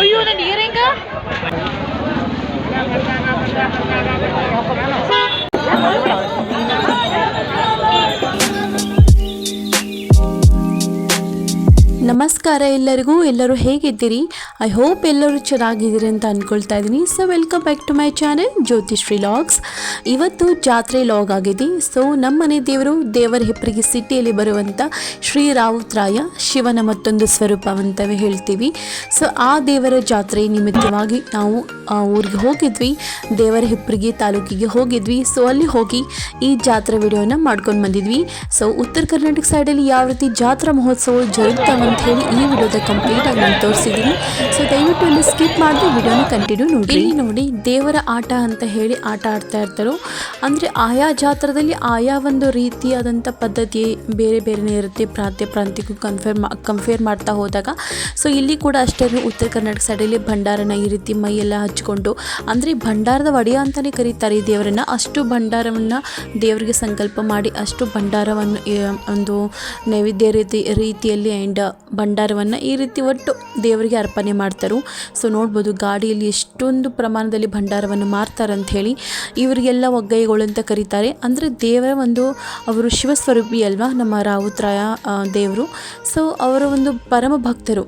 ಅಯ್ಯೋ ನನ್ನ ಇಯರಿಂಗ ನಮಸ್ಕಾರ ಎಲ್ಲರಿಗೂ. ಎಲ್ಲರೂ ಹೇಗಿದ್ದೀರಿ? ಐ ಹೋಪ್ ಎಲ್ಲರೂ ಚೆನ್ನಾಗಿದ್ದೀರಿ ಅಂತ ಅಂದ್ಕೊಳ್ತಾ ಇದ್ದೀನಿ. So welcome back to my channel Jyothishree vlogs ಇವತ್ತು ಜಾತ್ರೆ ಲಾಗ್ ಆಗಿದೆ. ಸೊ ನಮ್ಮ ಮನೆ ದೇವರು ದೇವರ ಹೆಪ್ಪರಿಗೆ ಸಿಟಿಯಲ್ಲಿ ಬರುವಂಥ ಶ್ರೀ ರಾವುತರಾಯ ಶಿವನ ಮತ್ತೊಂದು ಸ್ವರೂಪ ಅಂತವೇ ಹೇಳ್ತೀವಿ. ಸೊ ಆ ದೇವರ ಜಾತ್ರೆ ನಿಮಿತ್ತವಾಗಿ ನಾವು ಊರಿಗೆ ಹೋಗಿದ್ವಿ. ದೇವರ ಹೆಪ್ಪರಿಗೆ ತಾಲೂಕಿಗೆ ಹೋಗಿದ್ವಿ. ಸೊ ಅಲ್ಲಿ ಹೋಗಿ ಈ ಜಾತ್ರೆ ವಿಡಿಯೋನ ಮಾಡ್ಕೊಂಡು ಬಂದಿದ್ವಿ. ಸೊ ಉತ್ತರ ಕರ್ನಾಟಕ ಸೈಡಲ್ಲಿ ಯಾವ ರೀತಿ ಜಾತ್ರಾ ಮಹೋತ್ಸವ ಜರುಗ್ತಾವೆ ಅಂತ ಹೇಳಿ ಈ ವಿಡಿಯೋದ ಕಂಪ್ಲೀಟ್ ಆಗಿ ನಾನು ತೋರಿಸಿದ್ದೀನಿ. ಸೊ ದಯವಿಟ್ಟು ಇಲ್ಲಿ ಸ್ಕಿಪ್ ಮಾಡಿದ್ರೆ ವಿಡಿಯೋನ ಕಂಟಿನ್ಯೂ ನೋಡಿ ಇಲ್ಲಿ ನೋಡಿ, ದೇವರ ಆಟ ಅಂತ ಹೇಳಿ ಆಟ ಆಡ್ತಾ ಇರ್ತಾರೋ, ಅಂದರೆ ಆಯಾ ಜಾತ್ರದಲ್ಲಿ ಆಯಾ ಒಂದು ರೀತಿಯಾದಂಥ ಪದ್ಧತಿ ಬೇರೆ ಬೇರೆನೇ ಇರುತ್ತೆ, ಪ್ರಾಂತ್ಯ ಪ್ರಾಂತ್ಯಕ್ಕೂ ಕನ್ಫೇರ್ ಮಾ ಕಂಪೇರ್ ಮಾಡ್ತಾ ಹೋದಾಗ. ಸೊ ಇಲ್ಲಿ ಕೂಡ ಅಷ್ಟೇ ಉತ್ತರ ಕರ್ನಾಟಕ ಸೈಡಲ್ಲಿ ಭಂಡಾರನ ಈ ರೀತಿ ಮೈಯೆಲ್ಲ ಹಚ್ಕೊಂಡು, ಅಂದರೆ ಭಂಡಾರದ ಒಡೆಯ ಅಂತಲೇ ಕರೀತಾರೆ ಈ ದೇವರನ್ನು. ಅಷ್ಟು ಭಂಡಾರವನ್ನು ದೇವರಿಗೆ ಸಂಕಲ್ಪ ಮಾಡಿ, ಅಷ್ಟು ಭಂಡಾರವನ್ನು ಒಂದು ನೈವೇದ್ಯ ರೀತಿ, ರೀತಿಯಲ್ಲಿ ಆ್ಯಂಡ್ ಭಂಡಾರವನ್ನು ಈ ರೀತಿ ಒಟ್ಟು ದೇವರಿಗೆ ಅರ್ಪಣೆ ಮಾಡ್ತಾರೆ ಸೊ ನೋಡ್ಬೋದು ಗಾಡಿಯಲ್ಲಿ ಎಷ್ಟೊಂದು ಪ್ರಮಾಣದಲ್ಲಿ ಭಂಡಾರವನ್ನು ಮಾರ್ತಾರೆ ಅಂತ ಹೇಳಿ ಇವರಿಗೆಲ್ಲ ಒಗ್ಗೈಗಳು ಅಂತ ಕರೀತಾರೆ. ಅಂದರೆ ದೇವರ ಒಂದು, ಅವರು ಶಿವಸ್ವರೂಪಿ ಅಲ್ವಾ ನಮ್ಮ ರಾವುತರಾಯ ದೇವರು. ಸೊ ಅವರ ಒಂದು ಪರಮ ಭಕ್ತರು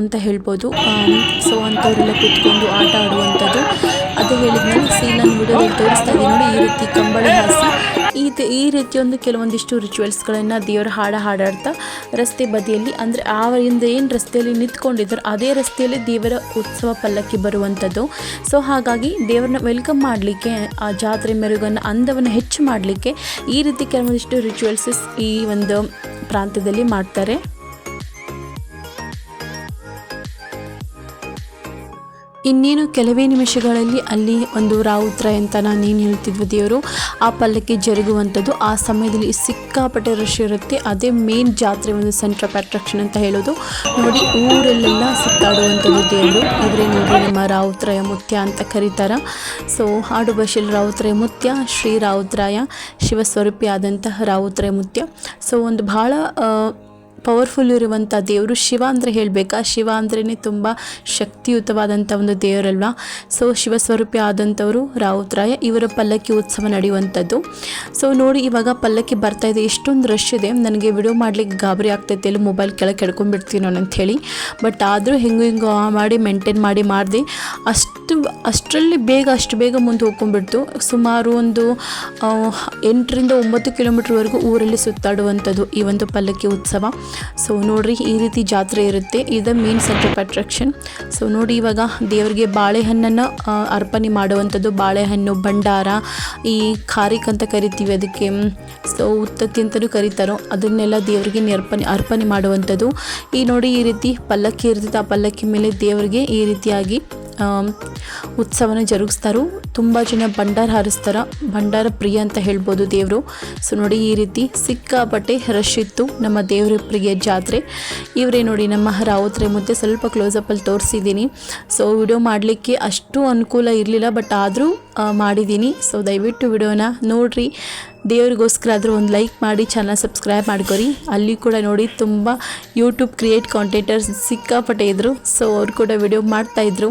ಅಂತ ಹೇಳ್ಬೋದು. ಸೊ ಅಂಥವರೆಲ್ಲ ಕೂತ್ಕೊಂಡು ಆಟ ಆಡುವಂಥದ್ದು. ಅದು ಹೇಳಿದ್ಮೇಲೆ ಸೀನನ್ನು ವಿಡಿಯೋದಲ್ಲಿ ತೋರಿಸ್ತಾ ಇದ್ದೀನಿ ನೋಡಿ, ಈ ರೀತಿ ಕಂಬಳಿ ಹಾಸಿ ಈ ತ- ಈ ರೀತಿಯೊಂದು ಕೆಲವೊಂದಿಷ್ಟು ರಿಚುವಲ್ಸ್ಗಳನ್ನು ದೇವರ ಹಾಡ ಹಾಡಾಡ್ತಾ ರಸ್ತೆ ಬದಿಯಲ್ಲಿ ಅಂದರೆ ಆವರಿಂದ ಏನು ರಸ್ತೆಯಲ್ಲಿ ನಿಂತ್ಕೊಂಡಿದ್ದಾರೆ ಅದೇ ರಸ್ತೆಯಲ್ಲಿ ದೇವರ ಉತ್ಸವ ಪಲ್ಲಕ್ಕಿ ಬರುವಂಥದ್ದು ಸೊ ಹಾಗಾಗಿ ದೇವರನ್ನ ವೆಲ್ಕಮ್ ಮಾಡಲಿಕ್ಕೆ, ಆ ಜಾತ್ರೆ ಮೆರುಗನ್ನು ಅಂದವನ್ನು ಹೆಚ್ಚು ಮಾಡಲಿಕ್ಕೆ ಈ ರೀತಿ ಕೆಲವೊಂದಿಷ್ಟು ರಿಚುವಲ್ಸಸ್ ಈ ಒಂದು ಪ್ರಾಂತ್ಯದಲ್ಲಿ ಮಾಡ್ತಾರೆ. ಇನ್ನೇನು ಕೆಲವೇ ನಿಮಿಷಗಳಲ್ಲಿ ಅಲ್ಲಿ ಒಂದು ರಾವುತ್ರ ಅಂತ ನಾನೇನು ಹೇಳ್ತಿದ್ವಿ ದೇವರು, ಆ ಪಲ್ಲಕ್ಕಿ ಜರುಗುವಂಥದ್ದು, ಆ ಸಮಯದಲ್ಲಿ ಸಿಕ್ಕಾಪಟ್ಟೆ ರಶ್ ಇರುತ್ತೆ. ಅದೇ ಮೇನ್ ಜಾತ್ರೆ ಒಂದು ಸೆಂಟರ್ ಆಫ್ ಅಟ್ರಾಕ್ಷನ್ ಅಂತ ಹೇಳೋದು. ನೋಡಿ, ಊರಲ್ಲೆಲ್ಲ ಸುತ್ತಾಡುವಂಥದ್ದು ದೇವರು. ಇವರೇ ನೋಡಿ ನಮ್ಮ ರಾವುತ್ರಾಯ ಮುತ್ಯ ಅಂತ ಕರೀತಾರೆ. ಸೊ ಹಾಡು ಭಾಷೆಯಲ್ಲಿ ರಾವುತ್ರಾಯ ಮುತ್ಯ, ಶ್ರೀ ರಾವುತ್ರಾಯ ಶಿವಸ್ವರೂಪಿ ಆದಂತಹ ರಾವುತ್ರಾಯ ಮುತ್ಯ. ಸೊ ಒಂದು ಭಾಳ ಪವರ್ಫುಲ್ ಇರುವಂಥ ದೇವರು ಶಿವ ಅಂದರೆ ಹೇಳಬೇಕಾ? ಶಿವ ಅಂದ್ರೇ ತುಂಬ ಶಕ್ತಿಯುತವಾದಂಥ ಒಂದು ದೇವರಲ್ವಾ? ಸೊ ಶಿವಸ್ವರೂಪಿ ಆದಂಥವರು ರಾವುತರಾಯ ಇವರ ಪಲ್ಲಕ್ಕಿ ಉತ್ಸವ ನಡೆಯುವಂಥದ್ದು. ಸೊ ನೋಡಿ ಇವಾಗ ಪಲ್ಲಕ್ಕಿ ಬರ್ತಾ ಇದೆ. ಎಷ್ಟೊಂದು ರಶ್ ಇದೆ. ನನಗೆ ವಿಡಿಯೋ ಮಾಡ್ಲಿಕ್ಕೆ ಗಾಬರಿ ಆಗ್ತೈತೆ. ಅಲ್ಲಿ ಮೊಬೈಲ್ ಕೆಳಗೆ ಕೆಡ್ಕೊಂಡ್ಬಿಡ್ತೀನಿ ನಾನು ಅಂಥೇಳಿ. ಬಟ್ ಆದರೂ ಹೆಂಗೋ ಹಿಂಗೋ ಮಾಡಿ ಮೇಂಟೈನ್ ಮಾಡಿ ಮಾಡಿದೆ. ಅಷ್ಟು, ಅಷ್ಟರಲ್ಲಿ ಬೇಗ, ಅಷ್ಟು ಬೇಗ ಮುಂದೆ ಹೋಗ್ಕೊಂಡ್ಬಿಡ್ತು. ಸುಮಾರು ಒಂದು ಎಂಟರಿಂದ ಒಂಬತ್ತು ಕಿಲೋಮೀಟ್ರ್ವರೆಗೂ ಊರಲ್ಲಿ ಸುತ್ತಾಡುವಂಥದ್ದು ಈ ಒಂದು ಪಲ್ಲಕ್ಕಿ ಉತ್ಸವ. ಸೊ ನೋಡ್ರಿ, ಈ ರೀತಿ ಜಾತ್ರೆ ಇರುತ್ತೆ. ಇದು main centre of attraction so ನೋಡಿ, ಇವಾಗ ದೇವರಿಗೆ ಬಾಳೆಹಣ್ಣನ್ನು ಅರ್ಪಣೆ ಮಾಡುವಂಥದ್ದು. ಬಾಳೆಹಣ್ಣು, ಭಂಡಾರ, ಈ ಖಾರಿಕ್ ಅಂತ ಕರಿತೀವಿ ಅದಕ್ಕೆ. ಸೊ ಉತ್ತತ್ತಿ ಅಂತಲೂ ಕರೀತಾರೋ, ಅದನ್ನೆಲ್ಲ ದೇವರಿಗೆ ಅರ್ಪಣೆ ಅರ್ಪಣೆ ಮಾಡುವಂಥದ್ದು. ಈ ನೋಡಿ, ಈ ರೀತಿ ಪಲ್ಲಕ್ಕಿ ಇರ್ತೈತೆ. ಆ ಪಲ್ಲಕ್ಕಿ ಮೇಲೆ ದೇವರಿಗೆ ಈ ರೀತಿಯಾಗಿ ಉತ್ಸವನ ಜರುಗಿಸ್ತಾರು? ತುಂಬ ಜನ ಭಂಡಾರ ಹಾರಿಸ್ತಾರ. ಭಂಡಾರ ಪ್ರಿಯ ಅಂತ ಹೇಳ್ಬೋದು ದೇವರು. ಸೊ ನೋಡಿ, ಈ ರೀತಿ ಸಿಕ್ಕಾಪಟ್ಟೆ ರಶ್ ಇತ್ತು ನಮ್ಮ ದೇವರ ಪ್ರಿಯ ಜಾತ್ರೆ. ಇವರೇ ನೋಡಿ, ನಮ್ಮ ರಾವತ್ರೆ ಮುದ್ದೆ ಸ್ವಲ್ಪ ಕ್ಲೋಸಪ್ಪಲ್ಲಿ ತೋರಿಸಿದ್ದೀನಿ. ಸೊ ವಿಡಿಯೋ ಮಾಡಲಿಕ್ಕೆ ಅಷ್ಟು ಅನುಕೂಲ ಇರಲಿಲ್ಲ, ಬಟ್ ಆದರೂ ಮಾಡಿದ್ದೀನಿ. ಸೊ ದಯವಿಟ್ಟು ವಿಡಿಯೋನ ನೋಡಿರಿ. ದೇವ್ರಿಗೋಸ್ಕರ ಆದರೂ ಒಂದು ಲೈಕ್ ಮಾಡಿ ಚಾನಲ್ ಸಬ್ಸ್ಕ್ರೈಬ್ ಮಾಡ್ಕೊರಿ. ಅಲ್ಲಿ ಕೂಡ ನೋಡಿ ತುಂಬ ಯೂಟ್ಯೂಬ್ ಕ್ರಿಯೇಟ್ ಕಾಂಟೆಂಟರ್ಸ್ ಸಿಕ್ಕಾಪಟ್ಟೆ ಇದ್ದರು ಸೊ ಅವ್ರು ಕೂಡ ವಿಡಿಯೋ ಮಾಡ್ತಾಯಿದ್ರು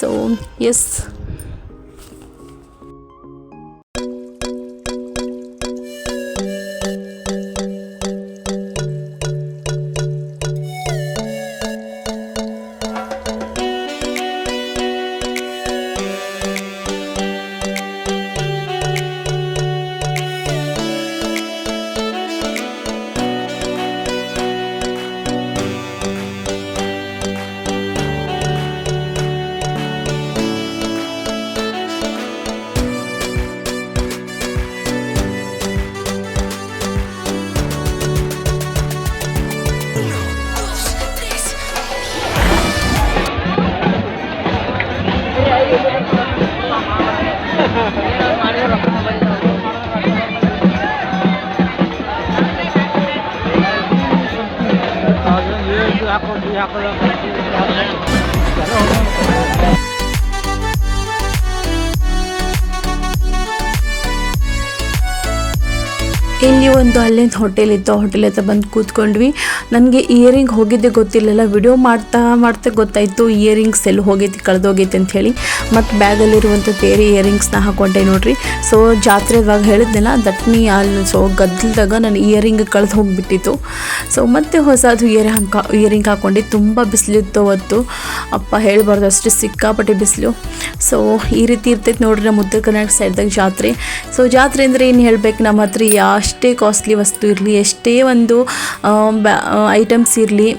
so yes Yeah, I'm gonna go. ಇಲ್ಲಿ ಒಂದು ಅಲ್ಲಿಂದ ಹೋಟೆಲ್ ಇತ್ತು. ಹೋಟೆಲ್ ಹತ್ರ ಬಂದು ಕೂತ್ಕೊಂಡ್ವಿ. ನನಗೆ ಇಯರಿಂಗ್ ಹೋಗಿದ್ದೆ ಗೊತ್ತಿರಲಿಲ್ಲ ವಿಡಿಯೋ ಮಾಡ್ತಾ ಮಾಡ್ತಾ ಗೊತ್ತಾಯಿತು. ಇಯರಿಂಗ್ಸ್ ಎಲ್ಲಿ ಹೋಗೈತಿ, ಕಳೆದೋಗೈತಿ ಅಂತ ಹೇಳಿ. ಮತ್ತು ಬ್ಯಾಗಲ್ಲಿರುವಂಥ ಬೇರೆ ಇಯರಿಂಗ್ಸ್ನ ಹಾಕೊಂಡೆ ನೋಡ್ರಿ. ಸೊ ಜಾತ್ರೆದಾಗ ಹೇಳಿದ್ನಲ್ಲ ದಟ್ನಿ ಅಲ್ಲಿ ಸೊ ಗದ್ದಲದಾಗ ನನ್ನ ಇಯರಿಂಗ್ ಕಳೆದು ಹೋಗಿಬಿಟ್ಟಿತ್ತು. ಸೊ ಮತ್ತೆ ಹೊಸದು ಇಯರ್ ಹಾಕ ಇಯರಿಂಗ್ ಹಾಕ್ಕೊಂಡು ತುಂಬ ಬಿಸಿಲಿತ್ತು ಅವತ್ತು. ಅಪ್ಪ ಹೇಳಬಾರ್ದು, ಅಷ್ಟು ಸಿಕ್ಕಾಪಟ್ಟೆ ಬಿಸಿಲು. ಸೊ ಈ ರೀತಿ ಇರ್ತೈತೆ ನೋಡ್ರಿ ನಮ್ಮ ಉತ್ತರ ಕರ್ನಾಟಕ ಸೈಡ್ದಾಗ ಜಾತ್ರೆ. ಸೊ ಜಾತ್ರೆ ಅಂದರೆ ಏನು ಹೇಳ್ಬೇಕು? ನಮ್ಮ ಹತ್ರ ಎಷ್ಟೇ ಕಾಸ್ಟ್ಲಿ ವಸ್ತು ಇರಲಿ ಎಷ್ಟೇ ಒಂದು ಐಟಮ್ಸ್ ಇರಲಿ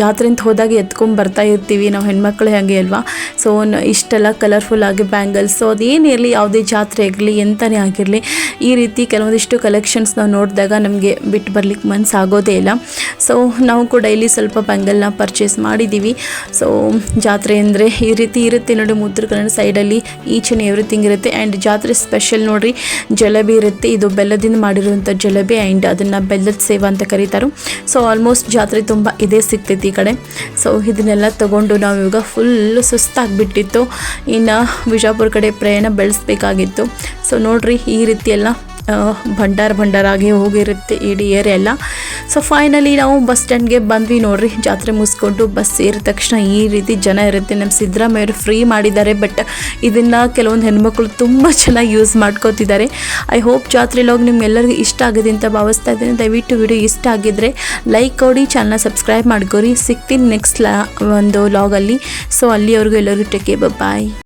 ಜಾತ್ರೆ ಅಂತ ಹೋದಾಗ ಎತ್ಕೊಂಡು ಬರ್ತಾ ಇರ್ತೀವಿ. ನಾವು ಹೆಣ್ಮಕ್ಳು ಹಾಗೆ ಅಲ್ವಾ? ಸೊ ಇಷ್ಟೆಲ್ಲ ಕಲರ್ಫುಲ್ ಆಗಿ ಬ್ಯಾಂಗಲ್ಸ್ ಸೊ ಅದೇನೇ ಇರಲಿ, ಯಾವುದೇ ಜಾತ್ರೆ ಆಗಿರಲಿ ಎಂತನೇ ಆಗಿರಲಿ, ಈ ರೀತಿ ಕೆಲವೊಂದಿಷ್ಟು ಕಲೆಕ್ಷನ್ಸ್ ನಾವು ನೋಡಿದಾಗ ನಮಗೆ ಬಿಟ್ಟು ಬರ್ಲಿಕ್ಕೆ ಮನ್ಸು ಆಗೋದೇ ಇಲ್ಲ. ಸೊ ನಾವು ಕೂಡ ಇಲ್ಲಿ ಸ್ವಲ್ಪ ಬ್ಯಾಂಗಲ್ನ ಪರ್ಚೇಸ್ ಮಾಡಿದ್ದೀವಿ ಸೊ ಜಾತ್ರೆ ಅಂದರೆ ಈ ರೀತಿ ಇರುತ್ತೆ ನೋಡಿ ಕನ್ನಡ ಸೈಡಲ್ಲಿ ಈಚ್ ಆ್ಯಂಡ್ ಎವ್ರಿಥಿಂಗ್ ಇರುತ್ತೆ. ಆ್ಯಂಡ್ ಜಾತ್ರೆ ಸ್ಪೆಷಲ್ ನೋಡಿರಿ, ಜಲೇಬಿ ಇರುತ್ತೆ. ಇದು ಬೆಲ್ಲದಿಂದ ಮಾಡಿರುವಂಥ ಜಲೇಬಿ ಆ್ಯಂಡ್ ಅದನ್ನು ಬೆಲ್ಲದ ಸೇವಾ ಅಂತ ಕರೀತಾರೆ. ಸೊ ಆಲ್ಮೋಸ್ಟ್ ಜಾತ್ರೆ ತುಂಬ ಇದೇ ಸಿಗ್ತೈತಿ ಈ ಕಡೆ. ಸೊ ಇದನ್ನೆಲ್ಲ ತಗೊಂಡು ನಾವು ಇವಾಗ ಫುಲ್ಲು ಸುಸ್ತಾಗಿಬಿಟ್ಟಿತ್ತು. ಇನ್ನು ಬಿಜಾಪುರ ಕಡೆ ಪ್ರಯಾಣ ಬೆಳೆಸ್ಬೇಕಾಗಿತ್ತು. ಸೊ ನೋಡಿರಿ ಈ ರೀತಿ ಎಲ್ಲ ಆ, ಭಂಡಾರ ಭಂಡಾರ ಆಗಿ ಹೋಗಿರುತ್ತೆ ಇಡೀ ಏರಿಯಾ ಎಲ್ಲ. ಸೊ ಫೈನಲಿ ನಾವು ಬಸ್ ಸ್ಟ್ಯಾಂಡ್ಗೆ ಬಂದ್ವಿ ನೋಡ್ರಿ. ಜಾತ್ರೆ ಮುಗಿಸ್ಕೊಂಡು ಬಸ್ ಸೇರಿದ ತಕ್ಷಣ ಈ ರೀತಿ ಜನ ಇರುತ್ತೆ. ನಮ್ಮ ಸಿದ್ದರಾಮಯ್ಯವರು ಫ್ರೀ ಮಾಡಿದ್ದಾರೆ ಬಟ್ ಇದನ್ನು ಕೆಲವೊಂದು ಹೆಣ್ಮಕ್ಳು ತುಂಬ ಚೆನ್ನಾಗಿ ಯೂಸ್ ಮಾಡ್ಕೋತಿದ್ದಾರೆ. ಐ ಹೋಪ್ ಜಾತ್ರೆ ಲಾಗ್ ನಿಮ್ಗೆಲ್ಲರಿಗೂ ಇಷ್ಟ ಆಗಿದೆ ಅಂತ ಭಾವಿಸ್ತಾ ಇದ್ದೀನಿ. ದಯವಿಟ್ಟು ವಿಡಿಯೋ ಇಷ್ಟ ಆಗಿದ್ರೆ ಲೈಕ್ ಕೊಡಿ ಚಾನಲ್ನ ಸಬ್ಸ್ಕ್ರೈಬ್ ಮಾಡ್ಕೊರಿ. ಸಿಗ್ತೀನಿ ನೆಕ್ಸ್ಟ್ ಲಾ, ಒಂದು ಲಾಗಲ್ಲಿ ಸೊ ಅಲ್ಲಿವರೆಗೂ ಎಲ್ಲರಿಗೂ ಟೆಕೆ ಬಾಯ್